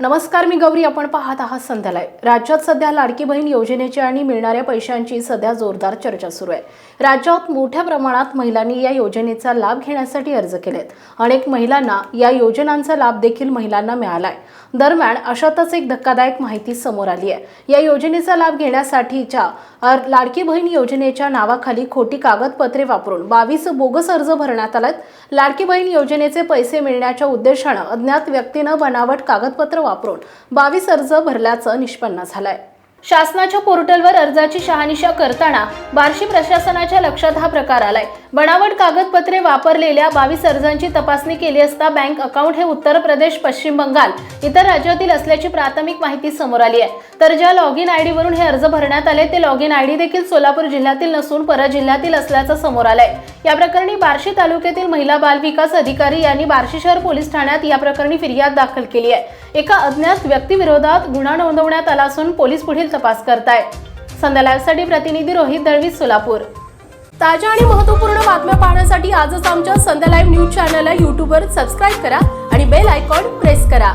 नमस्कार मी गौरी. आपण पाहत आहात संध्यालय. राज्यात सध्या लाडकी बहीण योजनेची आणि मिळणाऱ्या पैशांची सध्या जोरदार चर्चा सुरू आहे. राज्यात मोठ्या प्रमाणात महिलांनी या योजनेचा लाभ घेण्यासाठी अर्ज केलेत. अनेक महिलांना या योजनांचा लाभ देखील महिलांना मिळालाय. दरम्यान अशातच एक धक्कादायक माहिती समोर आली आहे. या योजनेचा लाभ घेण्यासाठीच्या लाडकी बहीण योजनेच्या नावाखाली खोटी कागदपत्रे वापरून बावीस बोगस अर्ज भरण्यात आलेत. लाडकी बहीण योजनेचे पैसे मिळण्याच्या उद्देशानं अज्ञात व्यक्तीनं बनावट कागदपत्र वापरून बावीस अर्ज भरल्याचं निष्पन्न झालंय. शासनाच्या पोर्टलवर अर्जाची शहानिशा करताना बार्शी प्रशासनाच्या लक्षात हा प्रकार आलाय. बनावट कागदपत्रे वापरलेल्या बावीस अर्जांची तपासणी केली असता बँक अकाउंट हे उत्तर प्रदेश पश्चिम बंगाल इतर राज्यातील असल्याची प्राथमिक माहिती समोर आली आहे. तर ज्या लॉग इन आयडी वरून हे अर्ज भरण्यात आले ते लॉग इन आयडी देखील सोलापूर जिल्ह्यातील नसून परत जिल्ह्यातील असल्याचं समोर आलंय. या प्रकरणी बार्शी तालुक्यातील महिला बाल विकास अधिकारी यांनी बार्शी शहर पोलीस ठाण्यात या प्रकरणी फिर्याद दाखल केली आहे. एका अज्ञात व्यक्तीविरोधात गुन्हा नोंदवण्यात आला असून पोलीस पुढील तपास करताय संध्या लाईव्हसाठी प्रतिनिधी रोहित दळवी सोलापूर. ताज्या आणि महत्त्वपूर्ण बातम्या पाहण्यासाठी आजच आमच्या संध्या लाईव्ह न्यूज चॅनलला यूट्यूबवर सबस्क्राईब करा आणि बेल आयकॉन प्रेस करा.